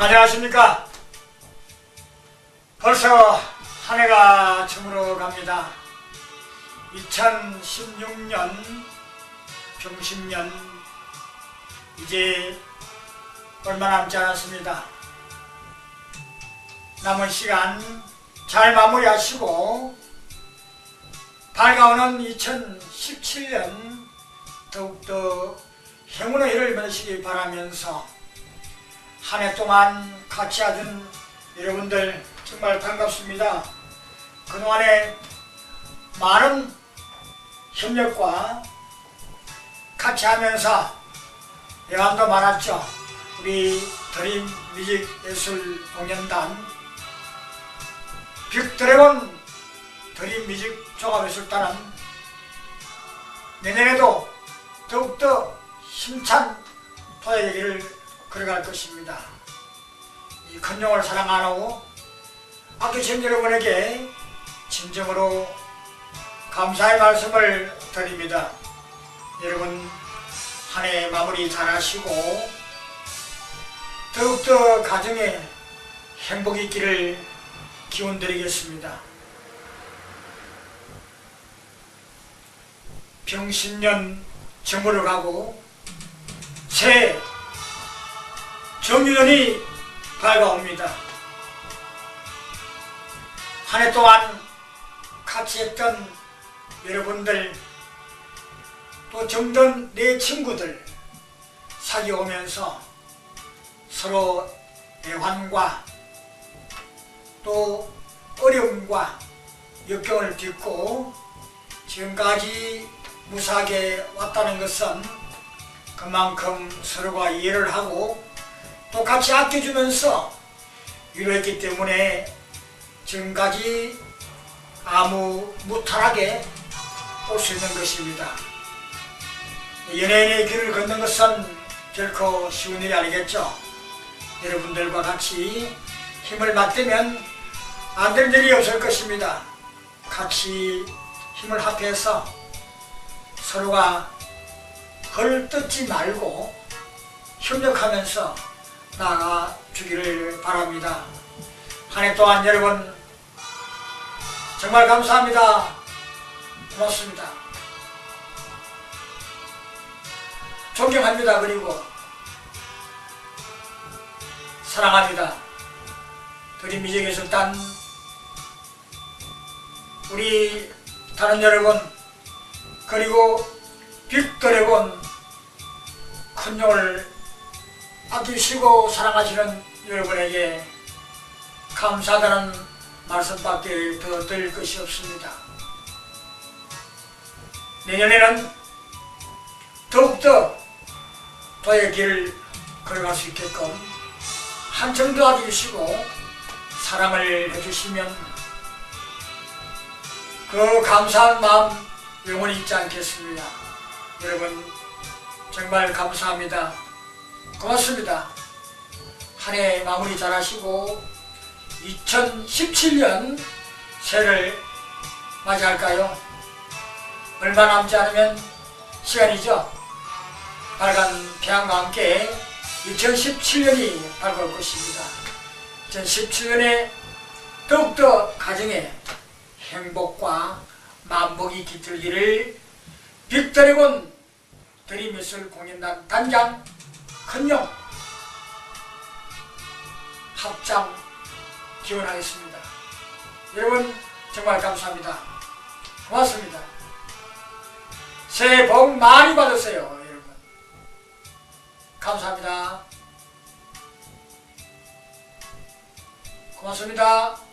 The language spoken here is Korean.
안녕하십니까. 벌써 한 해가 저물어 갑니다. 2016년 병신년 이제 얼마 남지 않았습니다. 남은 시간 잘 마무리하시고 밝아오는 2017년 더욱더 행운의 해를 보내시기 바라면서 한 해 동안 같이 하던 여러분들 정말 반갑습니다. 그동안에 많은 협력과 같이 하면서 예완도 많았죠. 우리 드림 뮤직 예술 공연단 빅드래곤 드림 뮤직 종합예술단은 내년에도 더욱더 힘찬 토요일 길을 걸어갈 것입니다. 이 큰용을 사랑하고 아끼신 여러분에게 진정으로 감사의 말씀을 드립니다. 여러분 한 해 마무리 잘 하시고 더욱더 가정에 행복이 있기를 기원 드리겠습니다. 병신년 정부를 가고 새 정유년이 밝아옵니다. 한 해 동안 같이 했던 여러분들 또 정든 내 친구들 사귀어오면서 서로 애환과 또 어려움과 역경을 딛고 지금까지 무사하게 왔다는 것은 그만큼 서로가 이해를 하고 또 같이 아껴주면서 위로했기 때문에 지금까지 아무 무탈하게 올 수 있는 것입니다. 연예인의 길을 걷는 것은 결코 쉬운 일이 아니겠죠. 여러분들과 같이 힘을 맞대면 안 되는 일이 없을 것입니다. 같이 힘을 합해서 서로가 헐뜯지 말고 협력하면서 나아가 주기를 바랍니다. 한 해 동안 여러분 정말 감사합니다. 고맙습니다. 존경합니다. 그리고 사랑합니다. 드림 미적예술단 우리 다른 여러분 그리고 빅 드래곤 큰 용을 아끼시고 사랑하시는 여러분에게 감사하다는 말씀밖에 더 드릴 것이 없습니다. 내년에는 더욱더 도의 길을 걸어갈 수 있게끔 한층 도와주시고 사랑을 해주시면 그 감사한 마음 영원히 잊지 않겠습니다. 여러분 정말 감사합니다. 고맙습니다. 한 해 마무리 잘 하시고 2017년 새해를 맞이할까요? 얼마 남지 않으면 시간이죠. 빨간 태양과 함께 2017년이 밝아올 것입니다. 2017년에 더욱더 가정에 행복과 만복이 깃들기를 빅드래곤 드림예술 공연단 단장 큰용 합장 기원하겠습니다. 여러분 정말 감사합니다. 고맙습니다. 새해 복 많이 받으세요, 여러분. 감사합니다. 고맙습니다.